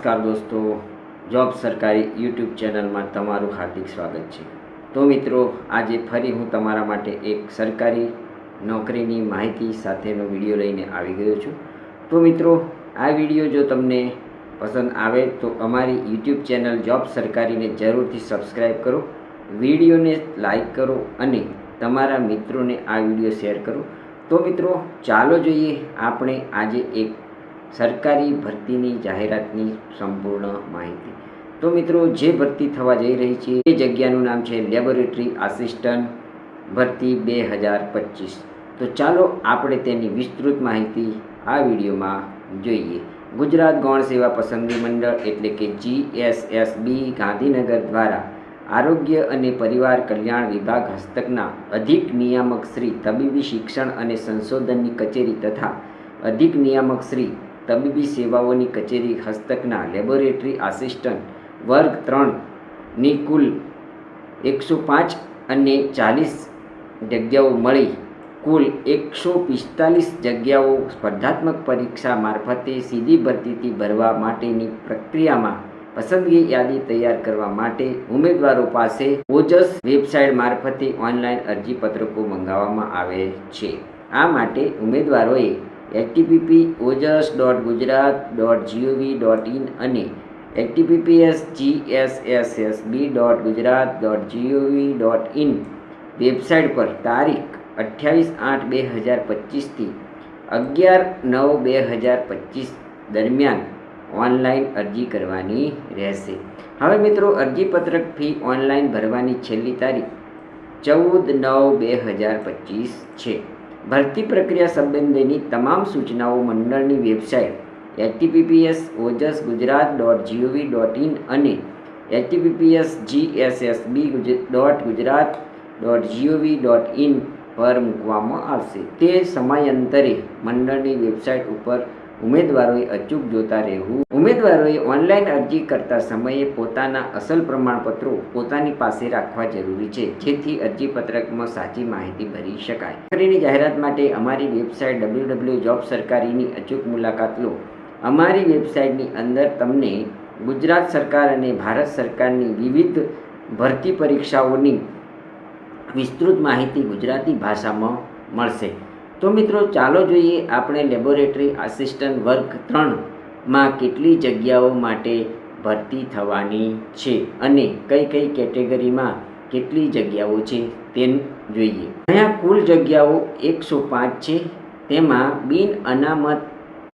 નમસ્કાર દોસ્તો, જોબ સરકારી યુટ્યુબ ચેનલમાં તમારું હાર્દિક સ્વાગત છે. તો મિત્રો, આજે ફરી હું તમારા માટે એક સરકારી નોકરીની માહિતી સાથેનો વીડિયો લઈને આવી ગયો છું. તો મિત્રો, આ વીડિયો જો તમને પસંદ આવે તો અમારી યુટ્યુબ ચેનલ જોબ સરકારીને જરૂરથી સબસ્ક્રાઈબ કરો, વિડીયોને લાઈક કરો અને તમારા મિત્રોને આ વીડિયો શેર કરો. તો મિત્રો, ચાલો જોઈએ આપણે આજે એક સરકારી ભરતીની જાહેરાતની સંપૂર્ણ માહિતી. તો મિત્રો, જે ભરતી થવા જઈ રહી છે, એ જગ્યાનું નામ છે લેબોરેટરી આસિસ્ટન્ટ ભરતી બે હજાર પચીસ. તો ચાલો આપણે તેની વિસ્તૃત માહિતી આ વિડીયોમાં જોઈએ. ગુજરાત ગૌણ સેવા પસંદગી મંડળ એટલે કે જીએસએસબી ગાંધીનગર દ્વારા આરોગ્ય અને પરિવાર કલ્યાણ વિભાગ હસ્તકના અધિક નિયામક શ્રી તબીબી શિક્ષણ અને સંશોધનની કચેરી તથા અધિક નિયામક શ્રી તબીબી સેવાઓની કચેરી, હસ્તકના, લેબોરેટરી આસિસ્ટન્ટ વર્ગ ત્રણની કુલ એકસો પાંચ અને ચાલીસ જગ્યાઓ મળી. કુલ એકસો પિસ્તાલીસ જગ્યાઓ સ્પર્ધાત્મક પરીક્ષા મારફતે સીધી ભરતીથી ભરવા માટેની પ્રક્રિયામાં પસંદગી યાદી તૈયાર કરવા માટે ઉમેદવારો પાસે ઓજસ વેબસાઇટ મારફતે ઓનલાઈન અરજીપત્રકો મંગાવવામાં આવે છે. આ માટે ઉમેદવારોએ HTPP Ojas dot Gujarat dot GOV dot in અને HTPPS GSSSB dot Gujarat dot GOV dot in website પર તારીખ અઠ્યાવીસ આઠ બે હજાર પચીસથી અગિયાર નવ બે હજાર પચીસ દરમિયાન ઓનલાઈન અરજી કરવાની રહેશે. હવે મિત્રો, અરજીપત્રક ફી ઓનલાઈન ભરવાની છેલ્લી તારીખ ચૌદ નવ બે હજાર પચીસ છે. ભરતી પ્રક્રિયા સંબંધેની તમામ સૂચનાઓ મંડળની website HTPPS Ojas Gujarat dot GOV dot in અને HTPPS GSSB dot Gujarat dot GOV dot in પર મૂકવામાં આવશે. તે સમયાંતરે મંડળની વેબસાઇટ ઉપર ઉમેદવારોએ અચૂક જોતા રહેવું ઉમેદવારોએ ઓનલાઈન અરજી કરતા સમયે પોતાના અસલ પ્રમાણપત્રો પોતાની પાસે રાખવા જરૂરી છે, જેથી અરજીપત્રકમાં સાચી માહિતી ભરી શકાય. નોકરીની જાહેરાત માટે અમારી વેબસાઇટ ડબલ્યુ ડબલ્યુ જોબ સરકારીની અચૂક મુલાકાત લો. અમારી વેબસાઇટની અંદર તમને ગુજરાત સરકાર અને ભારત સરકારની વિવિધ ભરતી પરીક્ષાઓની વિસ્તૃત માહિતી ગુજરાતી ભાષામાં મળશે. તો મિત્રો, ચાલો જોઈએ આપણે લેબોરેટરી આસિસ્ટન્ટ વર્ગ ત્રણમાં કેટલી જગ્યાઓ માટે ભરતી થવાની છે અને કઈ કઈ કેટેગરીમાં કેટલી જગ્યાઓ છે તે જોઈએ. અહીંયા કુલ જગ્યાઓ એકસો પાંચ છે. તેમાં બિન અનામત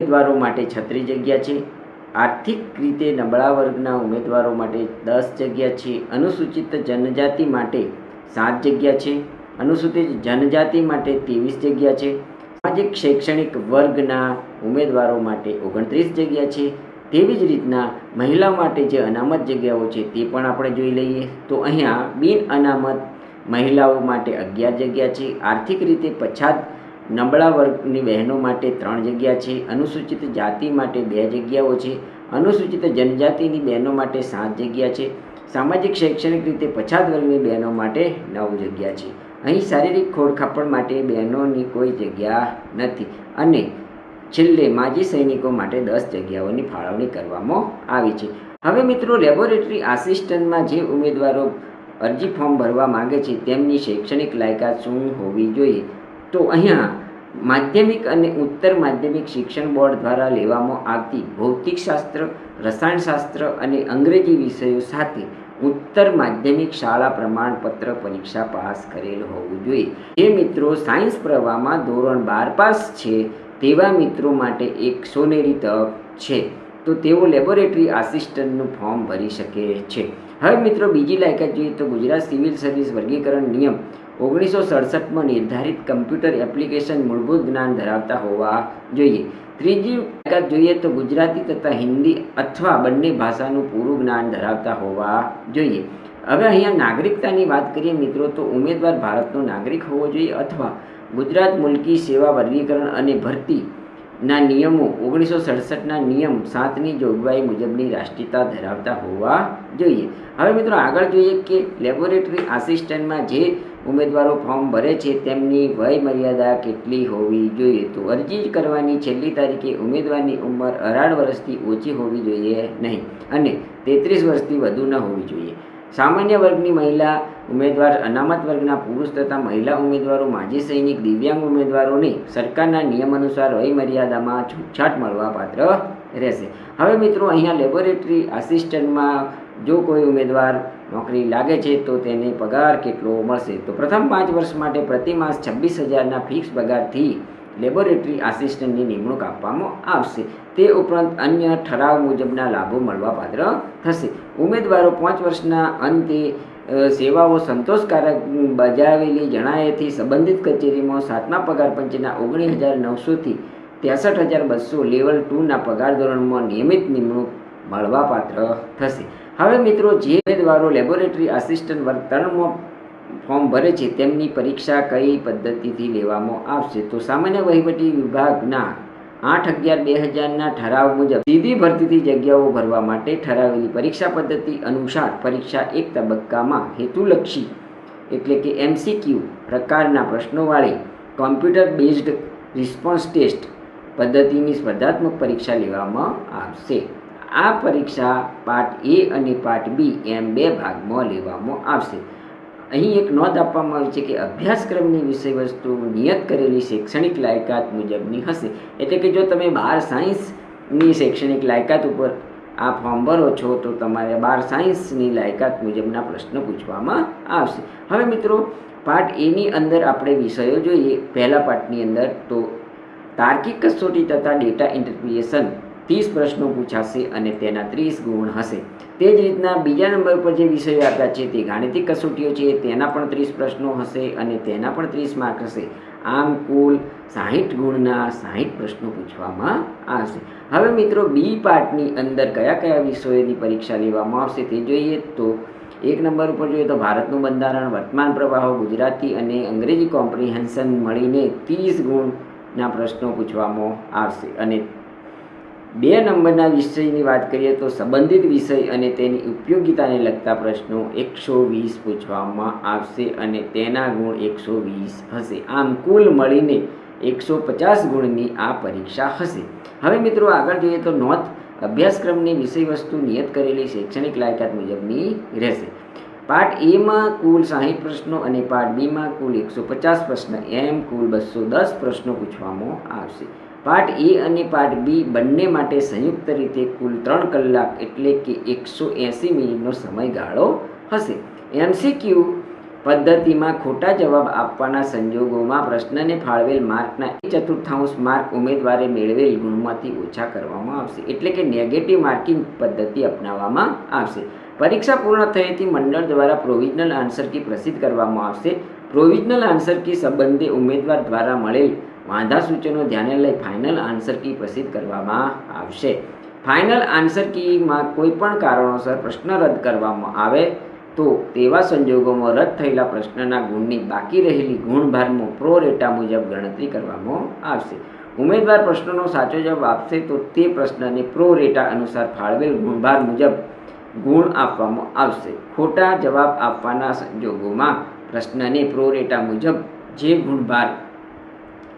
ઉમેદવારો માટે છત્રીસ જગ્યા છે. આર્થિક રીતે નબળા વર્ગના ઉમેદવારો માટે દસ જગ્યા છે. અનુસૂચિત જનજાતિ માટે સાત જગ્યા છે. અનુસૂચિત જનજાતિ માટે ત્રેવીસ જગ્યા છે. સામાજિક શૈક્ષણિક વર્ગના ઉમેદવારો માટે ઓગણત્રીસ જગ્યા છે. તેવી જ રીતના મહિલા માટે જે અનામત જગ્યાઓ છે તે પણ આપણે જોઈ લઈએ. તો અહીંયા બિન અનામત મહિલાઓ માટે અગિયાર જગ્યા છે. આર્થિક રીતે પછાત નબળા વર્ગની બહેનો માટે ત્રણ જગ્યા છે. અનુસૂચિત જાતિ માટે બે જગ્યાઓ છે. અનુસૂચિત જનજાતિની બહેનો માટે સાત જગ્યા છે. સામાજિક શૈક્ષણિક રીતે પછાત વર્ગની બહેનો માટે નવ જગ્યા છે. અહીં શારીરિક ખોળખાપણ માટે બહેનોની કોઈ જગ્યા નથી અને છેલ્લે માજી સૈનિકો માટે દસ જગ્યાઓની ફાળવણી કરવામાં આવી છે. હવે મિત્રો, લેબોરેટરી આસિસ્ટન્ટમાં જે ઉમેદવારો અરજી ફોર્મ ભરવા માગે છે તેમની શૈક્ષણિક લાયકાત શું હોવી જોઈએ? તો અહીંયા માધ્યમિક અને ઉત્તર માધ્યમિક શિક્ષણ બોર્ડ દ્વારા લેવામાં આવતી ભૌતિકશાસ્ત્ર, રસાયણશાસ્ત્ર અને અંગ્રેજી વિષયો સાથે ઉત્તર માધ્યમિક શાળા પ્રમાણપત્ર પરીક્ષા પાસ કરેલ હોવું જોઈએ. જે મિત્રો સાયન્સ પ્રવાહમાં ધોરણ બાર પાસ છે, તેવા મિત્રો માટે એક સોનેરી તક છે. તો તેઓ લેબોરેટરી આસિસ્ટન્ટનું ફોર્મ ભરી શકે છે. હવે મિત્રો બીજી લાયકાત જોઈએ તો ગુજરાત સિવિલ સર્વિસ વર્ગીકરણ નિયમ ઓગણીસો સડસઠમાં નિર્ધારિત કમ્પ્યુટર એપ્લિકેશન મૂળભૂત જ્ઞાન ધરાવતા હોવા જોઈએ. ત્રીજી લાયકાત જોઈએ તો ગુજરાતી તથા હિન્દી અથવા બંને ભાષાનું પૂરું જ્ઞાન ધરાવતા હોવા જોઈએ. હવે અહીંયા નાગરિકતાની વાત કરીએ મિત્રો, તો ઉમેદવાર ભારતનો નાગરિક હોવો જોઈએ અથવા ગુજરાત મુલકી સેવા વર્ગીકરણ અને ભરતી ના નિયમો ઓગણીસો સડસઠના નિયમ સાતની જોગવાઈ મુજબની રાષ્ટ્રીયતા ધરાવતા હોવા જોઈએ. હવે મિત્રો આગળ જોઈએ કે લેબોરેટરી આસિસ્ટન્ટમાં જે ઉમેદવારો ફોર્મ ભરે છે, તેમની વય મર્યાદા કેટલી હોવી જોઈએ? તો અરજી કરવાની છેલ્લી તારીખે ઉમેદવારની ઉંમર અઢાર વર્ષથી ઓછી હોવી જોઈએ નહીં અને તેત્રીસ વર્ષથી વધુ ન હોવી જોઈએ. સામાન્ય વર્ગની મહિલા ઉમેદવાર, અનામત વર્ગના પુરુષ તથા મહિલા ઉમેદવારો, માજી સૈનિક, દિવ્યાંગ ઉમેદવારોને સરકારના નિયમ અનુસાર વય મર્યાદામાં છૂટછાટ મળવા પાત્ર રહેશે. હવે મિત્રો, અહીંયા લેબોરેટરી આસિસ્ટન્ટમાં જો કોઈ ઉમેદવાર નોકરી લાગે છે તો તેને પગાર કેટલો મળશે? તો પ્રથમ પાંચ વર્ષ માટે પ્રતિ માસ છવ્વીસ હજારના ફિક્સ પગારથી લેબોરેટરી આસિસ્ટન્ટની નિમણૂક આપવામાં આવશે. તે ઉપરાંત અન્ય ઠરાવ મુજબના લાભો મળવાપાત્ર થશે. ઉમેદવારો પાંચ વર્ષના અંતે સેવાઓ સંતોષકારક બજાવેલી જણાયેથી સંબંધિત કચેરીમાં સાતમા પગાર પંચના ઓગણીસ હજાર નવસોથી ત્રેસઠ હજાર બસો લેવલ ટુના પગાર ધોરણમાં નિયમિત નિમણૂક મળવાપાત્ર થશે. હવે મિત્રો જે ઉમેદવારો લેબોરેટરી આસિસ્ટન્ટ વર્ગ ત્રણમાં ફોર્મ ભરે છે, તેમની પરીક્ષા કઈ પદ્ધતિથી લેવામાં આવશે? તો સામાન્ય વહીવટી વિભાગના આઠ અગિયાર બે હજારના ઠરાવ મુજબ સીધી ભરતીથી જગ્યાઓ ભરવા માટે ઠરાવેલી પરીક્ષા પદ્ધતિ અનુસાર પરીક્ષા એક તબક્કામાં હેતુલક્ષી એટલે કે એમસીક્યુ પ્રકારના પ્રશ્નોવાળી કોમ્પ્યુટર બેઝડ રિસ્પોન્સ ટેસ્ટ પદ્ધતિની સ્પર્ધાત્મક પરીક્ષા લેવામાં આવશે. આ પરીક્ષા પાર્ટ એ અને પાર્ટ બી એમ બે ભાગમાં લેવામાં આવશે. અહીં એક નોંધ આપવામાં આવી છે કે અભ્યાસક્રમની વિષયવસ્તુ નિયત કરેલી શૈક્ષણિક લાયકાત મુજબની હશે. એટલે કે જો તમે બાર સાયન્સની શૈક્ષણિક લાયકાત ઉપર આ ફોર્મ ભરો છો, તો તમારે બાર સાયન્સની લાયકાત મુજબના પ્રશ્નો પૂછવામાં આવશે. હવે મિત્રો, પાર્ટ એની અંદર આપણે વિષયો જોઈએ. પહેલા પાર્ટની અંદર તો તાર્કિક કસોટી તથા ડેટા ઇન્ટરપ્રિએશન ત્રીસ પ્રશ્નો પૂછાશે અને તેના ત્રીસ ગુણ હશે. તે જ રીતના બીજા નંબર પર જે વિષયો આપ્યા છે તે ગાણિતિક કસોટીઓ છે, તેના પણ ત્રીસ પ્રશ્નો હશે અને તેના પણ ત્રીસ માર્ક હશે. આમ કુલ સાહીઠ ગુણના સાહીઠ પ્રશ્નો પૂછવામાં આવશે. હવે મિત્રો બી પાર્ટની અંદર કયા કયા વિષયોની પરીક્ષા લેવામાં આવશે તે જોઈએ તો એક નંબર ઉપર જોઈએ તો ભારતનું બંધારણ, વર્તમાન પ્રવાહો, ગુજરાતી અને અંગ્રેજી કોમ્પ્રિહેન્શન મળીને ત્રીસ ગુણના પ્રશ્નો પૂછવામાં આવશે અને બે નંબરના વિષયની વાત કરીએ તો સંબંધિત વિષય અને તેની ઉપયોગિતાને લગતા પ્રશ્નો એકસો વીસ પૂછવામાં આવશે અને તેના ગુણ એકસો વીસ હશે. આમ કુલ મળીને એકસો પચાસ ગુણની આ પરીક્ષા હશે. હવે મિત્રો આગળ જોઈએ તો નોંધ અભ્યાસક્રમની વિષયવસ્તુ નિયત કરેલી શૈક્ષણિક લાયકાત મુજબની રહેશે. પાર્ટ એમાં કુલ સાહીઠ પ્રશ્નો અને પાર્ટ બીમાં કુલ એકસો પચાસ પ્રશ્ન. એમ કુલ બસો દસ પ્રશ્નો પૂછવામાં આવશે. પાર્ટ એ અને પાર્ટ બી બંને માટે સંયુક્ત રીતે કુલ ત્રણ કલાક એટલે કે એકસો એંસી મિનિટનો સમયગાળો હશે. એમસીક્યુ પદ્ધતિમાં ખોટા જવાબ આપવાના સંજોગોમાં પ્રશ્નને ફાળવેલ માર્કના એક ચતુર્થાંશ માર્ક ઉમેદવારે મેળવેલ ગુણમાંથી ઓછા કરવામાં આવશે. એટલે કે નેગેટિવ માર્કિંગ પદ્ધતિ અપનાવવામાં આવશે. પરીક્ષા પૂર્ણ થયેથી મંડળ દ્વારા પ્રોવિઝનલ આન્સર કી પ્રસિદ્ધ કરવામાં આવશે. પ્રોવિઝનલ આન્સર કી સંબંધે ઉમેદવાર દ્વારા મળેલ વાંધા સૂચનો ધ્યાને લઈ ફાઇનલ આન્સર કી પ્રસિદ્ધ કરવામાં આવશે. ફાઇનલ આન્સર કીમાં કોઈ પણ કારણોસર પ્રશ્ન રદ કરવામાં આવે તો તેવા સંજોગોમાં રદ થયેલા પ્રશ્નના ગુણની બાકી રહેલી ગુણભારમાં પ્રો રેટા મુજબ ગણતરી કરવામાં આવશે. ઉમેદવાર પ્રશ્નનો સાચો જવાબ આપશે તો તે પ્રશ્નને પ્રો રેટા અનુસાર ફાળવેલ ગુણભાર મુજબ ગુણ આપવામાં આવશે. ખોટા જવાબ આપવાના સંજોગોમાં પ્રશ્નને પ્રો રેટા મુજબ જે ગુણભાર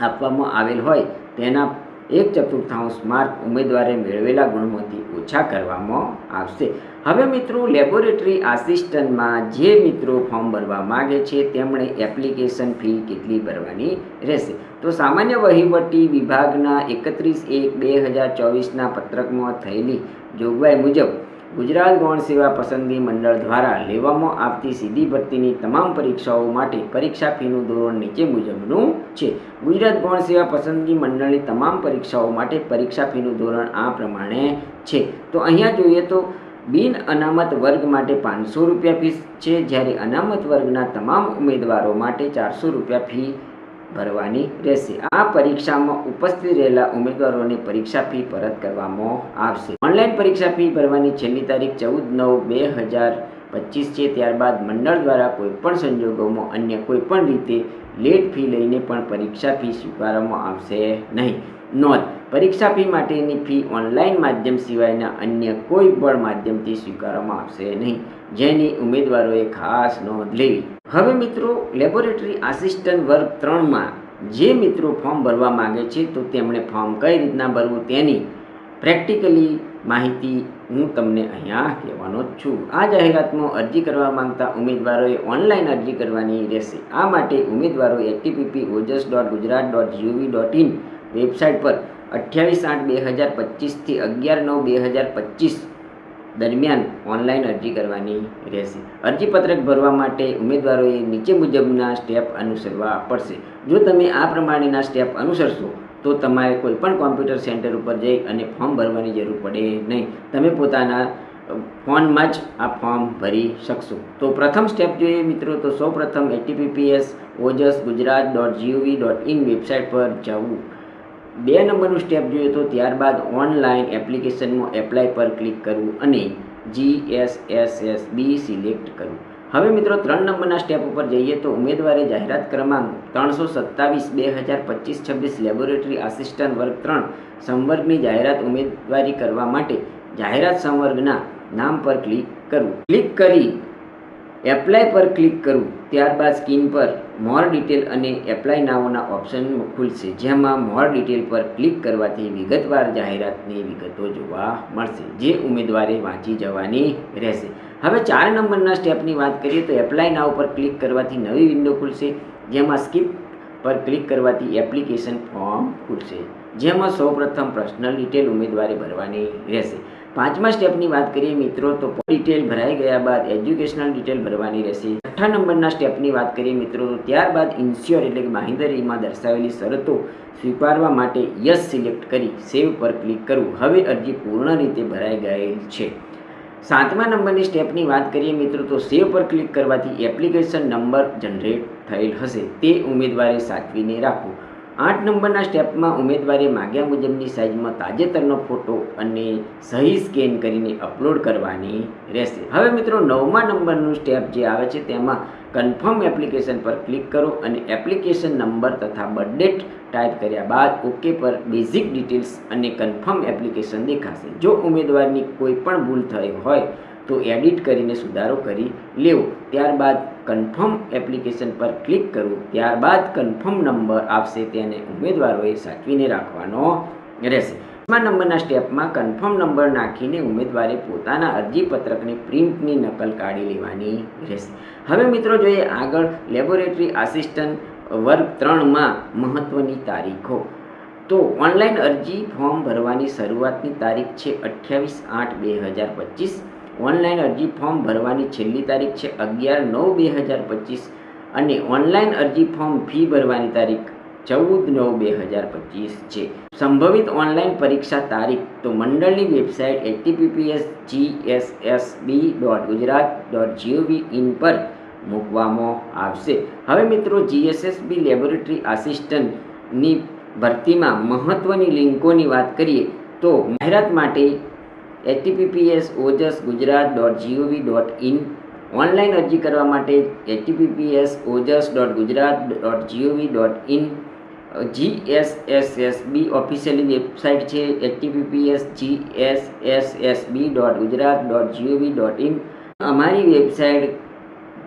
આપવામાં આવેલ હોય તેના એક ચતુર્થાંશ માર્ક ઉમેદવારે મેળવેલા ગુણમાંથી ઓછા કરવામાં આવશે. હવે મિત્રો લેબોરેટરી આસિસ્ટન્ટમાં જે મિત્રો ફોર્મ ભરવા માગે છે, તેમણે એપ્લિકેશન ફી કેટલી ભરવાની રહેશે? તો સામાન્ય વહીવટી વિભાગના એકત્રીસ એક બે હજાર ચોવીસના પત્રકમાં થયેલી જોગવાઈ મુજબ ગુજરાત ગૌણ સેવા પસંદગી મંડળ દ્વારા લેવામાં આવતી સીધી ભરતીની તમામ પરીક્ષાઓ માટે પરીક્ષા ફીનું ધોરણ નીચે મુજબનું છે. ગુજરાત ગૌણ સેવા પસંદગી મંડળની તમામ પરીક્ષાઓ માટે પરીક્ષા ફીનું ધોરણ આ પ્રમાણે છે. તો અહીંયા જોઈએ તો બિન અનામત વર્ગ માટે પાંચસો રૂપિયા ફી છે. જ્યારે અનામત વર્ગના તમામ ઉમેદવારો માટે ચારસો રૂપિયા ફી ભરવાની રહેશે. આ પરીક્ષામાં ઉપસ્થિત રહેલા ઉમેદવારોને પરીક્ષા ફી પરત કરવામાં આવશે. ઓનલાઈન પરીક્ષા ફી ભરવાની છેલ્લી તારીખ ચૌદ નવ બે હજાર પચીસ છે. ત્યારબાદ મંડળ દ્વારા કોઈપણ સંજોગોમાં અન્ય કોઈપણ રીતે લેટ ફી લઈને પણ પરીક્ષા ફી સ્વીકારવામાં આવશે નહીં. નોંધ. પરીક્ષા ફી માટેની ફી ઓનલાઈન માધ્યમ સિવાયના અન્ય કોઈ પણ માધ્યમથી સ્વીકારવામાં આવશે નહીં. જેની ઉમેદવારોએ ખાસ નોંધ લેવી. હવે મિત્રો, લેબોરેટરી આસિસ્ટન્ટ વર્ગ ત્રણમાં જે મિત્રો ફોર્મ ભરવા માગે છે, તો તેમણે ફોર્મ કઈ રીતના ભરવું તેની પ્રેક્ટિકલી માહિતી હું તમને અહીંયા કહેવાનો છું. આ જાહેરાતમાં અરજી કરવા માંગતા ઉમેદવારોએ ઓનલાઈન અરજી કરવાની રહેશે. આ માટે ઉમેદવારો ATPP Ojas dot Gujarat dot GOV dot in website પર અઠ્યાવીસ આઠ બે હજાર પચીસથી અગિયાર નવ બે હજાર પચીસ દરમિયાન ઓનલાઈન અરજી કરવાની રહેશે. અરજીપત્રક ભરવા માટે ઉમેદવારોએ નીચે મુજબના સ્ટેપ અનુસરવા પડશે. જો તમે આ પ્રમાણેના સ્ટેપ અનુસરશો, તો તમારે કોઈપણ કોમ્પ્યુટર સેન્ટર ઉપર જઈ અને ફોર્મ ભરવાની જરૂર પડે નહીં. તમે પોતાના ફોનમાં જ આ ફોર્મ ભરી શકશો. તો પ્રથમ સ્ટેપ જોઈએ મિત્રો, તો સૌ પ્રથમ ATPPS Ojas Gujarat dot GOV dot in website પર જવું. બે નંબરનું સ્ટેપ જોઈએ તો ત્યારબાદ ઓનલાઈન એપ્લિકેશનમાં એપ્લાય પર ક્લિક કરવું અને G S S S B select કરવું. હવે મિત્રો ત્રણ નંબરના સ્ટેપ ઉપર જઈએ તો ઉમેદવારે જાહેરાત ક્રમાંક ત્રણસો સત્તાવીસ, બે હજાર પચીસ, છવ્વીસ લેબોરેટરી આસિસ્ટન્ટ વર્ગ ત્રણ સંવર્ગની જાહેરાત ઉમેદવારી કરવા માટે જાહેરાત સંવર્ગના નામ પર ક્લિક કરવું. ક્લિક કરી એપ્લાય પર ક્લિક કરવું ત્યારબાદ સ્ક્રીન પર મોર ડિટેલ અને એપ્લાય નાઓના ઓપ્શન ખુલશે, જેમાં મોર ડિટેલ પર ક્લિક કરવાથી વિગતવાર જાહેરાતની વિગતો જોવા મળશે, જે ઉમેદવારે વાંચી જવાની રહેશે. હવે ચાર નંબરના સ્ટેપની વાત કરીએ તો એપ્લાય નાવ પર ક્લિક કરવાથી નવી વિન્ડો ખુલશે, જેમાં સ્કીપ પર ક્લિક કરવાથી એપ્લિકેશન ફોર્મ ખુલશે, જેમાં સૌપ્રથમ પર્સનલ ડિટેલ ઉમેદવારે ભરવાની રહેશે. પાંચમા સ્ટેપની વાત કરીએ મિત્રો, તો ડિટેલ ભરાઈ ગયા બાદ એજ્યુકેશનલ ડિટેલ ભરવાની રહેશે. છઠ્ઠા નંબરના સ્ટેપની વાત કરીએ મિત્રો, તો ત્યારબાદ ઇન્સ્યોર એટલે કે બાંહેધરીમાં દર્શાવેલી શરતો સ્વીકારવા માટે યસ સિલેક્ટ કરી સેવ પર ક્લિક કરવું. હવે અરજી પૂર્ણ રીતે ભરાઈ ગયેલ છે. સાતમા નંબરની સ્ટેપની વાત કરીએ મિત્રો, તો સેવ પર ક્લિક કરવાથી એપ્લિકેશન નંબર જનરેટ થયેલ હશે. તે ઉમેદવારે સાચવીને રાખવું. આઠ નંબરના સ્ટેપમાં ઉમેદવારે માગ્યા મુજબની સાઇઝમાં તાજેતરનો ફોટો અને સહી સ્કેન કરીને અપલોડ કરવાની રહેશે. હવે મિત્રો નવમા નંબરનું સ્ટેપ જે આવે છે તેમાં કન્ફર્મ એપ્લિકેશન પર ક્લિક કરો અને એપ્લિકેશન નંબર તથા બર્થડેટ ટાઈપ કર્યા બાદ ઓકે પર બેઝિક ડિટેલ્સ અને કન્ફર્મ એપ્લિકેશન દેખાશે. જો ઉમેદવારની કોઈ પણ ભૂલ થઈ હોય તો એડિટ કરીને સુધારો કરી લેવો. ત્યારબાદ કન્ફર્મ એપ્લિકેશન પર ક્લિક કરવું ત્યારબાદ કન્ફર્મ નંબર આપશે તેને ઉમેદવારોએ સાચવીને રાખવાનો રહેશે. પાંચમા નંબરના સ્ટેપમાં કન્ફર્મ નંબર નાખીને ઉમેદવારે પોતાના અરજીપત્રકની પ્રિન્ટની નકલ કાઢી લેવાની રહેશે. હવે મિત્રો જોઈએ આગળ લેબોરેટરી આસિસ્ટન્ટ વર્ગ ત્રણમાં મહત્ત્વની તારીખો. તો ઓનલાઈન અરજી ફોર્મ ભરવાની શરૂઆતની તારીખ છે અઠ્યાવીસ આઠ બે હજાર પચીસ. ઓનલાઈન અરજી ફોર્મ ભરવાની છેલ્લી તારીખ છે અગિયાર નવ બે હજાર પચીસ અને ઓનલાઈન અરજી ફોર્મ ફી ભરવાની તારીખ ચૌદ નવ બે હજાર પચીસ છે. સંભવિત ઓનલાઈન પરીક્ષા તારીખ તો મંડળની website HTPPS G S S B dot Gujarat dot GOV in પર મૂકવામાં આવશે. હવે મિત્રો જીએસએસબી લેબોરેટરી આસિસ્ટન્ટની ભરતીમાં મહત્ત્વની લિંકોની વાત કરીએ તો જાહેરાત માટે https Ojas Gujarat dot GOV dot in online અરજી કરવા માટે https Ojas dot Gujarat dot GOV dot in G S S S B officially website છે https B dot Gujarat dot GOV dot in અમારી website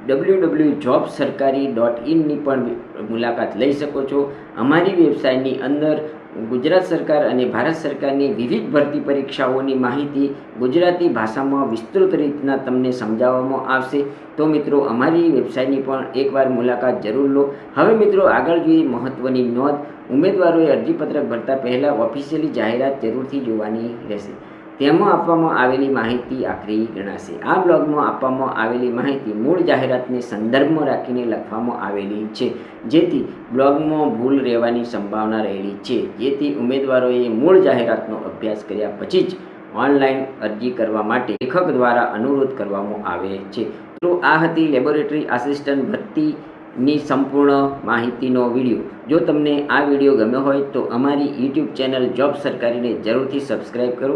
W W job sarkari dot ઇનની પણ મુલાકાત લઈ શકો છો. અમારી વેબસાઇટની અંદર ગુજરાત સરકાર અને ભારત સરકારની વિવિધ ભરતી પરીક્ષાઓની માહિતી ગુજરાતી ભાષામાં વિસ્તૃત રીતના તમને સમજાવવામાં આવશે. તો મિત્રો, અમારી વેબસાઇટની પણ એકવાર મુલાકાત જરૂર લો. હવે મિત્રો, આગળ જોઈએ મહત્ત્વની નોંધ. ઉમેદવારોએ અરજીપત્રક ભરતા પહેલાં ઓફિશિયલી જાહેરાત જરૂરથી જોવાની રહેશે. તેમાં આપવામાં આવેલી માહિતી આખરી ગણાશે. આ બ્લોગમાં આપવામાં આવેલી માહિતી મૂળ જાહેરાતને સંદર્ભમાં રાખીને લખવામાં આવેલી છે, જેથી બ્લોગમાં ભૂલ રહેવાની સંભાવના રહેલી છે. જેથી ઉમેદવારોએ મૂળ જાહેરાતનો અભ્યાસ કર્યા પછી જ ઓનલાઈન અરજી કરવા માટે લેખક દ્વારા અનુરોધ કરવામાં આવે છે. તો આ હતી લેબોરેટરી આસિસ્ટન્ટ ભરતીની સંપૂર્ણ માહિતીનો વીડિયો. જો તમને આ વીડિયો ગમ્યો હોય તો અમારી યુટ્યુબ ચેનલ જોબ સરકારીને જરૂરથી સબસ્ક્રાઈબ કરો.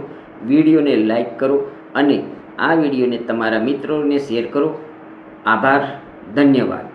વિડીયોને લાઈક કરો અને આ વિડીયોને તમારા મિત્રોને શેર કરો. આભાર ધન્યવાદ.